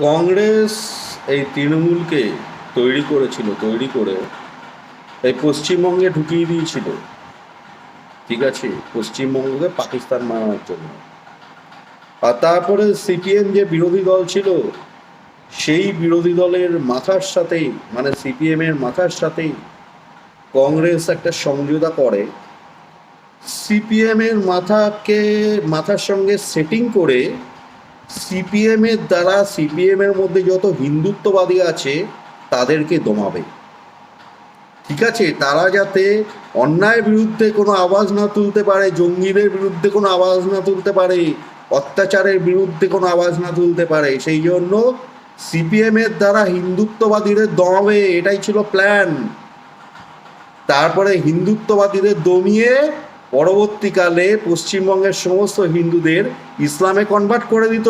কংগ্রেস এই তৃণমূলকে তৈরি করেছিল, তৈরি করে এই পশ্চিমবঙ্গে ঢুকিয়ে দিয়েছিল। ঠিক আছে, পশ্চিমবঙ্গকে পাকিস্তান মানানোর জন্য। আর তারপরে সিপিএম যে বিরোধী দল ছিল, সেই বিরোধী দলের মাথার সাথেই মানে সিপিএম এর মাথার সাথেই কংগ্রেস একটা সমঝোতা করে। সিপিএম এর মাথাকে, মাথার সঙ্গে সেটিং করে সিপিএম এর দ্বারা সিপিএম এর মধ্যে যত হিন্দুত্ববাদী আছে, তাদেরকে দমাবে। ঠিক আছে? তারা যাতে অন্যায়ের বিরুদ্ধে কোনো আওয়াজ না তুলতে পারে, জঙ্গিদের বিরুদ্ধে কোনো আওয়াজ না তুলতে পারে, অত্যাচারের বিরুদ্ধে কোনো আওয়াজ না তুলতে পারে, সেই জন্য সিপিএম এর দ্বারা হিন্দুত্ববাদীদের দমাবে, এটাই ছিল প্ল্যান তারপরে হিন্দুত্ববাদীদের দমিয়ে পরবর্তীকালে পশ্চিমবঙ্গের সমস্ত হিন্দুদের ইসলামে কনভার্ট করে দিত।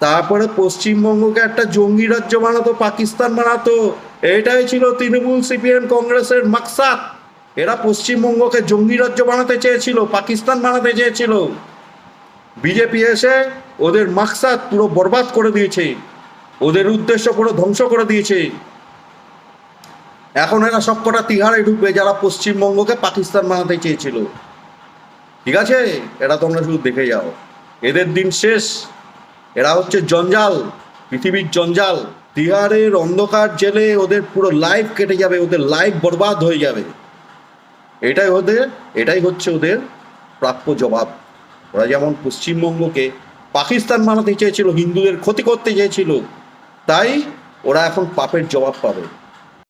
তারপরে পশ্চিমবঙ্গকে একটা জঙ্গি রাজ্য বানাতো, পাকিস্তান বানাতো। এটাই ছিল তৃণমূল সিপিএম কংগ্রেসের মাকসাদ। এরা পশ্চিমবঙ্গকে জঙ্গি রাজ্য বানাতে চেয়েছিল, পাকিস্তান বানাতে চেয়েছিল। বিজেপি এসে ওদের মাকসাদ পুরো বরবাদ করে দিয়েছে। ওদের উদ্দেশ্য পুরো ধ্বংস করে দিয়েছে। এখন এরা সবকটা তিহারে ঢুকবে যারা পশ্চিমবঙ্গকে পাকিস্তান বানাতে চেয়েছিল। ঠিক আছে? এরা তোমরা শুধু দেখে যাও। এদের দিন শেষ। এরা হচ্ছে জঞ্জাল, পৃথিবীর জঞ্জাল। তিহারের অন্ধকার জেলে ওদের পুরো লাইফ কেটে যাবে, ওদের লাইফ বরবাদ হয়ে যাবে। এটাই ওদের, এটাই হচ্ছে ওদের প্রাপ্য জবাব। ওরা যেমন পশ্চিমবঙ্গকে পাকিস্তান বানাতে চেয়েছিল, হিন্দুদের ক্ষতি করতে চেয়েছিল, তাই ওরা এখন পাপের জবাব পাবে।